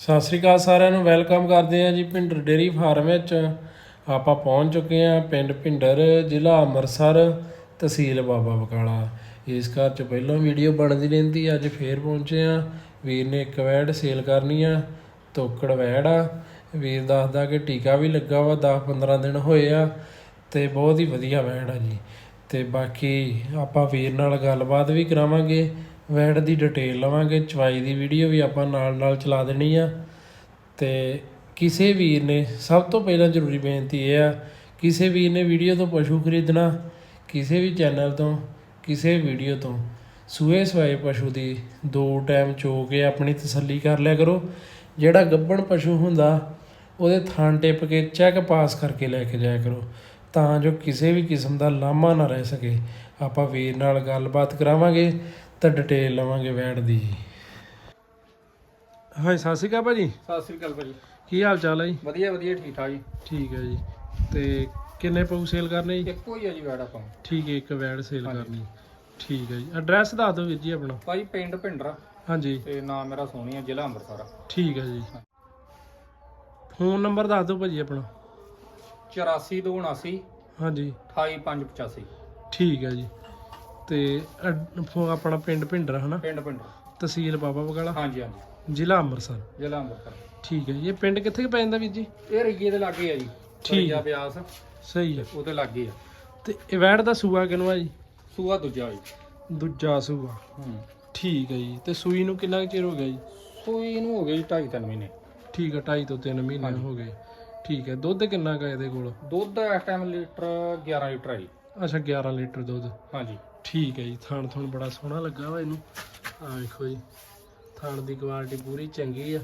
ਸਤਿ ਸ੍ਰੀ ਅਕਾਲ ਸਾਰਿਆਂ ਨੂੰ, ਵੈਲਕਮ ਕਰਦੇ ਹਾਂ ਜੀ ਭਿੰਡਰ ਡੇਰੀ ਫਾਰਮ ਵਿੱਚ। ਆਪਾਂ ਪਹੁੰਚ ਚੁੱਕੇ ਹਾਂ ਪਿੰਡ ਭਿੰਡਰ, ਜ਼ਿਲ੍ਹਾ ਅੰਮ੍ਰਿਤਸਰ, ਤਹਿਸੀਲ ਬਾਬਾ ਬਕਾਲਾ। ਇਸ ਘਰ 'ਚ ਪਹਿਲਾਂ ਵੀਡੀਓ ਬਣਦੀ ਰਹਿੰਦੀ, ਅੱਜ ਫੇਰ ਪਹੁੰਚੇ ਹਾਂ। ਵੀਰ ਨੇ ਇੱਕ ਵੈੜ ਸੇਲ ਕਰਨੀ ਆ, ਤੋਕੜ ਵੈੜ ਆ। ਵੀਰ ਦੱਸਦਾ ਕਿ ਟੀਕਾ ਵੀ ਲੱਗਾ ਵਾ 10-15 ਦਿਨ ਹੋਏ ਆ ਤੇ ਬਹੁਤ ਹੀ ਵਧੀਆ ਵੈੜ ਆ ਜੀ। ਤੇ ਬਾਕੀ ਆਪਾਂ ਵੀਰ ਨਾਲ ਗੱਲਬਾਤ ਵੀ ਕਰਾਵਾਂਗੇ। ਵੈੜ ਦੀ ਡਿਟੇਲ ਲਵਾਂਗੇ, ਚਵਾਈ ਦੀ ਵੀਡੀਓ ਵੀ ਆਪਾਂ ਨਾਲ ਨਾਲ ਚਲਾ ਦੇਣੀ ਆ। ਤੇ ਕਿਸੇ ਵੀਰ ਨੇ ਸਭ ਤੋਂ ਪਹਿਲਾਂ ਜ਼ਰੂਰੀ ਬੇਨਤੀ ਇਹ ਆ, ਕਿਸੇ ਵੀਰ ਨੇ ਵੀਡੀਓ ਤੋਂ ਪਸ਼ੂ ਖਰੀਦਣਾ, ਕਿਸੇ ਵੀ ਚੈਨਲ ਤੋਂ, ਕਿਸੇ ਵੀਡੀਓ ਤੋਂ, ਸੂਏ ਸਵਾਏ ਪਸ਼ੂ ਦੀ ਦੋ ਟਾਈਮ ਚੋ ਕੇ ਆਪਣੀ ਤਸੱਲੀ ਕਰ ਲਿਆ ਕਰੋ। ਜਿਹੜਾ ਗੱਬਣ ਪਸ਼ੂ ਹੁੰਦਾ, ਉਹਦੇ ਥਾਂ ਟਿਪ ਕੇ ਚੈੱਕ ਪਾਸ ਕਰਕੇ ਲੈ ਕੇ ਜਾਇਆ ਕਰੋ, ਤਾਂ ਜੋ ਕਿਸੇ ਵੀ ਕਿਸਮ ਦਾ ਲਾਮਾ ਨਾ ਰਹਿ ਸਕੇ। ਆਪਾਂ ਵੀਰ ਨਾਲ ਗੱਲਬਾਤ ਕਰਾਵਾਂਗੇ। ਤਾਂ ਡਿਟੇਲ ਲਵਾਂਗੇ ਵੈਟ ਦੀ। ਹਾਂ ਸਤਿ ਸ਼੍ਰੀ ਅਕਾਲ ਭਾਜੀ। ਸਤਿ ਸ੍ਰੀ ਅਕਾਲ ਭਾਜੀ। ਕੀ ਹਾਲ ਚਾਲ ਹੈ ਜੀ? ਵਧੀਆ ਵਧੀਆ ਠੀਕ ਠਾਕ ਜੀ। ਠੀਕ ਹੈ ਜੀ। ਤੇ ਕਿੰਨੇ ਪਊ ਸੇਲ ਕਰਨੇ ਜੀ? ਇੱਕੋ ਹੀ ਆ ਜੀ ਵੈੜ ਆਪਾਂ। ਠੀਕ ਹੈ ਇੱਕ ਵੈਡ ਸੇਲ ਹਾਂਜੀ। ਕਰਨੀ। ਠੀਕ ਹੈ ਜੀ। ਐਡਰੈਸ ਦੱਸ ਦਿਓ ਵੀਰ ਜੀ ਆਪਣਾ। ਭਾਈ ਪਿੰਡ ਭਿੰਡਰਾ। ਹਾਂਜੀ। ਤੇ ਨਾਮ ਮੇਰਾ ਸੋਹਣੀ ਆ ਜ਼ਿਲ੍ਹਾ ਅੰਮ੍ਰਿਤਸਰ ਆ। ਠੀਕ ਹੈ ਜੀ। ਫੋਨ ਨੰਬਰ ਦੱਸ ਦਿਓ ਭਾਜੀ ਆਪਣਾ। 8479 ਹਾਂਜੀ। 28585 ਠੀਕ ਹੈ ਜੀ। ਤੇ ਫੋ- ਆਪਣਾ ਪਿੰਡ ਭਿੰਡਰ ਹਨਾ? ਪਿੰਡ ਭਿੰਡਰਾ। ਤਹਿਸੀਲ ਬਾਬਾ ਬਗਾਲਾ? ਹਾਂਜੀ ਹਾਂਜੀ। ਜ਼ਿਲ੍ਹਾ ਅੰਮ੍ਰਿਤਸਰ। ਜ਼ਿਲ੍ਹਾ ਅੰਮ੍ਰਿਤਸਰ। ਠੀਕ ਹੈ ਜੀ। ਇਹ ਪਿੰਡ ਕਿੱਥੇ ਕੁ ਪੈ ਜਾਂਦਾ ਵੀਰ ਜੀ? ਇਹ ਰਈਏ ਦੇ ਲਾਗੇ ਆ ਜੀ। ਠੀਕ। ਆ ਹੈ। ਬਿਆਸ। ਸਹੀ ਹੈ। ਉਹਦੇ ਲਾਗੇ ਆ। ਤੇ ਇਹ ਵੈਡ ਦਾ ਸੂਆ ਕਿਨੂੰ ਆ ਜੀ? ਸੂਆ ਦੂਜਾ ਜੀ। ਦੂਜਾ ਸੂਆ। ਹੂੰ। ਠੀਕ ਹੈ ਜੀ। ਤੇ ਸੂਈ ਨੂੰ ਕਿੰਨਾ ਕੁ ਚਿਰ ਹੋ ਗਿਆ ਜੀ? ਸੂਈ ਨੂੰ ਹੋ ਗਏ ਜੀ 2.5 3 ਮਹੀਨੇ। ਠੀਕ ਹੈ 2.5 ਤੋਂ 3 ਮਹੀਨੇ ਹਾਂਜੀ। ਹੋ ਗਏ। ਠੀਕ ਹੈ। ਦੁੱਧ ਕਿੰਨਾ ਕੁ ਹੈ ਇਹਦੇ ਕੋਲ? ਦੁੱਧ ਇਸ ਟਾਈਮ ਲੀਟਰ 11 ਲੀਟਰ ਆ ਜੀ। ਅੱਛਾ 11 ਲੀਟਰ ਦੁੱਧ। ਹਾਂਜੀ। ਠੀਕ ਹੈ ਜੀ ਥਣ ਥਣ ਬੜਾ ਸੋਹਣਾ ਲੱਗਾ ਵਾ ਇਹਨੂੰ। ਆ ਵੇਖੋ ਜੀ ਥਣ ਦੀ ਕੁਆਲਿਟੀ ਪੂਰੀ ਚੰਗੀ ਆ।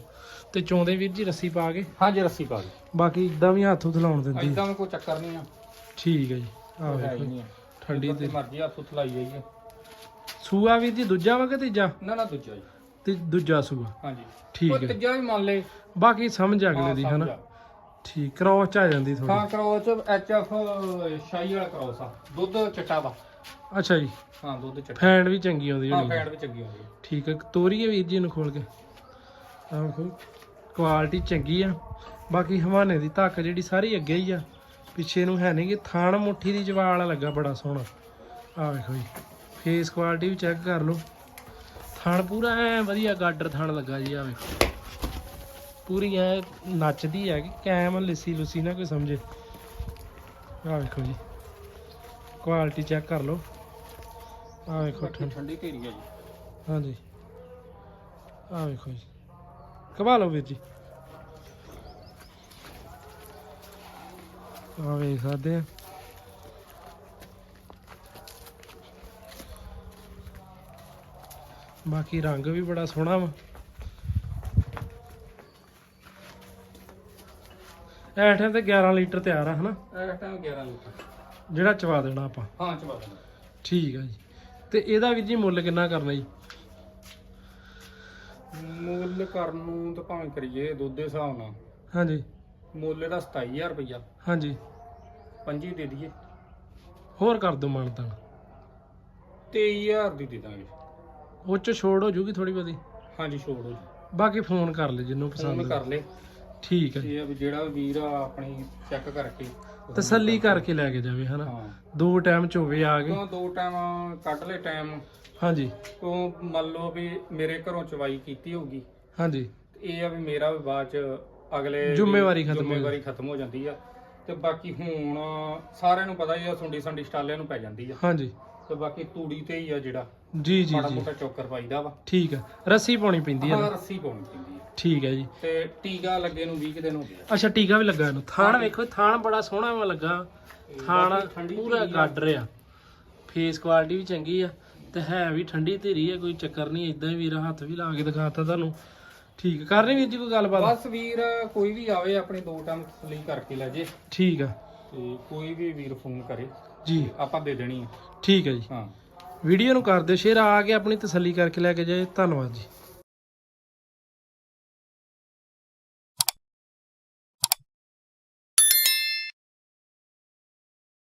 ਤੇ ਚੋਂਦੇ ਵੀਰ ਜੀ ਰੱਸੀ ਪਾ ਕੇ? ਹਾਂਜੀ ਰੱਸੀ ਪਾ ਦਿਓ। ਬਾਕੀ ਇਦਾਂ ਵੀ ਹੱਥ ਉਥਲਾਉਣ ਦਿੰਦੀ। ਐਦਾਂ ਕੋਈ ਚੱਕਰ ਨਹੀਂ ਆ। ਠੀਕ ਹੈ ਜੀ ਆ ਕੋਈ ਹੈ ਹੀ ਵੇਖੋ ਨਹੀਂ ਆ। ਠੰਡੀ ਜਿੱਦਾਂ ਤੇ ਦੀ ਮਰਜ਼ੀ ਹੱਥ ਉਥਲਾਈ ਜਾਈਏ। ਸੂਆ ਵੀਰ ਜੀ ਦੂਜਾ ਵਾ ਕਿ ਤੀਜਾ? ਨਾ ਨਾ ਦੂਜਾ ਜੀ। ਤੇ ਦੂਜਾ ਸੂਆ। ਹਾਂਜੀ। ਠੀਕ ਕੋਈ ਹੈ। ਤੀਜਾ ਵੀ ਮੰਨ ਲੇ ਬਾਕੀ ਸਮਝ ਅਗਲੇ ਦੀ ਹਨਾ। ਠੀਕ ਕ੍ਰੋਸ ਚ ਆ ਜਾਂਦੀ ਥੋੜੀ ਹਾਂ ਕਰੋਸ ਐਚ ਐਫ ਸ਼ਾਹੀ ਵਾਲਾ ਕਰੋਸ ਆ। ਦੁੱਧ ਚਟਾ ਵਾ। ਅੱਛਾ ਜੀ। ਹਾਂ ਦੁੱਧ ਚਟਾ ਫੈਂਡ ਵੀ ਚੰਗੀ ਆਉਂਦੀ ਹਾਂ ਹੋਣੀ ਫੈਟ ਵੀ ਚੰਗੀ ਆਉਂਦੀ ਹੈ ਠੀਕ ਹੈ ਤੋਰੀਏ ਵੀਰ ਜੀ ਨੂੰ ਖੋਲ ਕੇ। ਆਹ ਵੇਖੋ ਕੁਆਲਿਟੀ ਚੰਗੀ ਆ। ਬਾਕੀ ਹਵਾਨੇ ਦੀ ਧੱਕ ਜਿਹੜੀ ਸਾਰੀ ਅੱਗੇ ਹੀ ਆ। ਪਿੱਛੇ ਨੂੰ ਹੈ ਨਹੀਂ ਕਿ ਥਾਣ ਮੁੱਠੀ ਦੀ ਜਵਾਲ ਲੱਗਾ ਬੜਾ ਸੋਹਣਾ। ਆ ਵੇਖੋ ਜੀ ਫੇਸ ਕੁਆਲਿਟੀ ਵੀ ਚੈੱਕ ਕਰ ਲਓ। ਥਣ ਪੂਰਾ ਐ ਵਧੀਆ ਗਾਡਰ ਥਣ ਲੱਗਾ ਜੀ ਆ ਵੇਖੋ। ਪੂਰੀ ਐ ਨੱਚਦੀ ਹੈ ਕਿ ਕੈਮ ਲਿੱਸੀ ਲੁੱਸੀ ਨਾ ਕੋਈ ਸਮਝੇ। ਆ ਵੇਖੋ ਜੀ। ਕੁਆਲਿਟੀ ਚੈੱਕ ਕਰ ਲਓ। ਆ ਵੇਖੋ ਠੰਡ। ਠੰਡੀ ਢੇਰੀ ਆ ਜੀ। ਹਾਂਜੀ। ਆ ਵੇਖੋ ਜੀ। ਕਬਾ ਲਓ ਵੀਰ ਜੀ। ਆ ਵੇਖ ਸਕਦੇ ਆ। ਬਾਕੀ ਰੰਗ ਵੀ ਬੜਾ ਸੋਹਣਾ ਵਾ। ਐਠਾਂ ਤੇ 11 ਲੀਟਰ ਤਿਆਰ ਆ ਹਨਾ? ਇਸ ਟਾਈਮ 11 ਲੀਟਰ। ਜਿਹੜਾ ਚਵਾ ਦੇਣਾ ਆਪਾਂ। ਹਾਂ ਚਵਾ ਦੇਣਾ। ਠੀਕ ਆ ਜੀ। ਤੇ ਇਹਦਾ ਵੀਰ ਜੀ ਮੁੱਲ ਕਿੰਨਾ ਕਰਨਾ ਜੀ? ਮੁੱਲ ਕਰਨ ਨੂੰ ਤਾਂ ਭਾਵੇਂ ਕਰੀਏ ਦੁੱਧ ਦੇ ਹਿਸਾਬ ਨਾਲ। ਹਾਂਜੀ। ਮੁੱਲ ਇਹਦਾ 27000 ਰੁਪਇਆ ਹਾਂਜੀ। 25 ਦੇ ਦਈਏ। ਹੋਰ ਕਰ ਦੋ ਮਾਨਤਾਨ 23000 ਦੀ ਦੇ ਦਾਂਗੇ। ਉਹ ਚ ਛੋੜ ਹੋ ਜੂਗੀ ਥੋੜੀ ਬਹੁਤੀ? ਹਾਂਜੀ ਛੋੜ ਹੋ ਜੀ। ਬਾਕੀ ਫੋਨ ਕਰ ਲੈ ਜਿੰਨੂੰ ਫੋਨ ਪਸੰਦ ਕਰ ਲੈ। ਠੀਕ ਹੈ। ਇਹ ਆ ਵੀ ਜਿਹੜਾ ਵੀ ਵੀਰ ਆ ਆਪਣੀ ਚੈੱਕ ਕਰਕੇ। ਤਸੱਲੀ ਕਰਕੇ ਲੈ ਕੇ ਜਾਵੇ ਹਨਾ? ਹਾਂ। ਦੋ ਟਾਈਮ ਚ ਹੋਵੇ ਆ ਗਏ। ਦੋ ਟਾਈਮ ਕੱਢ ਲੈ ਟਾਈਮ ਹਾਂਜੀ। ਤੋਂ ਮੰਨ ਲਓ ਵੀ ਮੇਰੇ ਘਰੋਂ ਚਵਾਈ ਕੀਤੀ ਹੋਊਗੀ। ਹਾਂਜੀ। ਇਹ ਆ ਵੀ ਮੇਰਾ ਵੀ ਬਾਅਦ ਚ ਅਗਲੇ ਦੀ ਜ਼ਿੰਮੇਵਾਰੀ ਖਤਮ ਹੋ ਜ਼ਿੰਮੇਵਾਰੀ ਖਤਮ ਹੋ ਜਾਂਦੀ ਆ। ਤੇ ਬਾਕੀ ਹੁਣ ਸਾਰਿਆਂ ਨੂੰ ਪਤਾ ਹੀ ਆ ਸੁੰਡੀ ਸੰਡੀ ਸਟਾਲਿਆਂ ਨੂੰ ਪੈ ਜਾਂਦੀ ਆ। ਹਾਂਜੀ। ਤੇ ਬਾਕੀ ਤੂੜੀ ਤੇ ਹੀ ਆ ਜਿਹੜਾ। ਜੀ ਜੀ ਮਾੜਾ ਜੀ। ਮੋਟਾ ਚੋਕਰ ਪਾਈਦਾ ਵਾ। ਠੀਕ ਹੈ ਰੱਸੀ ਪਾਉਣੀ ਪੈਂਦੀ ਹਾਂ ਨਾ? ਰੱਸੀ ਪਾਉਣੀ ਪੈਂਦੀ ਆ। ਠੀਕ ਹੈ ਜੀ। ਤੇ ਟੀਕਾ ਲੱਗੇ ਨੂੰ 20 ਕੁ ਦਿਨ ਹੋ ਗਏ। ਅੱਛਾ ਟੀਕਾ ਵੀ ਲੱਗਾ ਇਹਨੂੰ। ਥਾਣ ਵੇਖੋ ਥਾਣ ਬੜਾ ਸੋਹਣਾ ਵਾ ਲੱਗਾ। ਥਾਣ ਪੂਰਾ। ਗਾਡਰ ਆ। ਫੇਸ ਕੁਆਲਿਟੀ ਵੀ ਚੰਗੀ ਆ ਤੇ ਹੈ ਵੀ ਠੰਡੀ ਧੀਰੀ ਆ ਕੋਈ ਚੱਕਰ ਨਹੀਂ ਇਦਾਂ ਹੀ ਵੀਰ ਹੱਥ ਵੀ ਲਾ ਕੇ ਦਿਖਾਤਾ ਤੁਹਾਨੂੰ। ਠੀਕ ਕਰਨੀ ਵੀਰ ਜੀ ਕੋਈ ਗੱਲਬਾਤ? ਬਸ ਵੀਰ ਕੋਈ ਵੀ ਆਵੇ ਆਪਣੀ ਦੋ ਟਾਈਮ ਤਸਲੀ ਕਰਕੇ ਲੈ ਜੇ। ਠੀਕ ਆ। ਤੇ ਕੋਈ ਵੀ ਵੀਰ ਫੋਨ ਕਰੇ ਜੀ। ਆਪਾਂ ਦੇ ਦੇਣੀ ਆ। ਠੀਕ ਹੈ ਜੀ। ਹਾਂ। ਵੀਡੀਓ ਨੂੰ ਕਰ ਦਿਓ ਸ਼ੇਅਰ ਆ ਕੇ ਆਪਣੀ ਤਸੱਲੀ ਕਰਕੇ ਲੈ ਕੇ ਜਾਏ। ਧੰਨਵਾਦ ਜੀ।